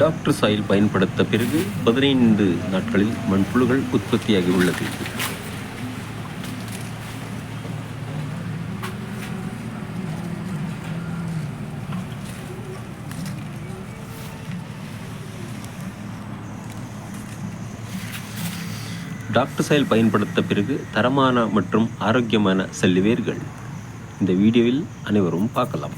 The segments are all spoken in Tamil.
டாக்டர் சாயில் பயன்படுத்த பிறகு பதினைந்து நாட்களில் மண்புழுகள் உற்பத்தியாகி உள்ளது. டாக்டர் சாயில் பயன்படுத்த பிறகு தரமான மற்றும் ஆரோக்கியமான செல்லுவேர்கள். இந்த வீடியோவில் அனைவரும் பார்க்கலாம்.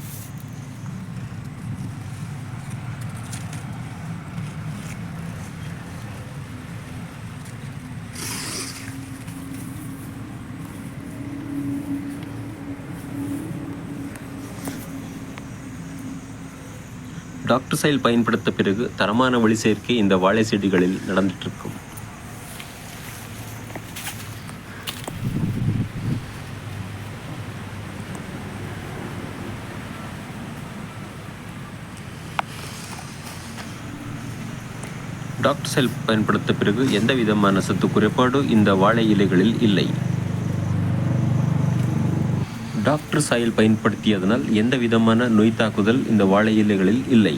டாக்டர் சைல் பயன்படுத்த பிறகு தரமான வழி சேர்க்கை இந்த வாழை செடிகளில் நடந்துட்டு இருக்கும் டாக்டர் செல் பயன்படுத்த பிறகு எந்த விதமான சத்து குறைபாடு இந்த வாழை இலைகளில் இல்லை. டாக்டர் சாயல் பயன்படுத்தியதனால் எந்த விதமான நோய் தாக்குதல் இந்த வாழை இலைகளில் இல்லை.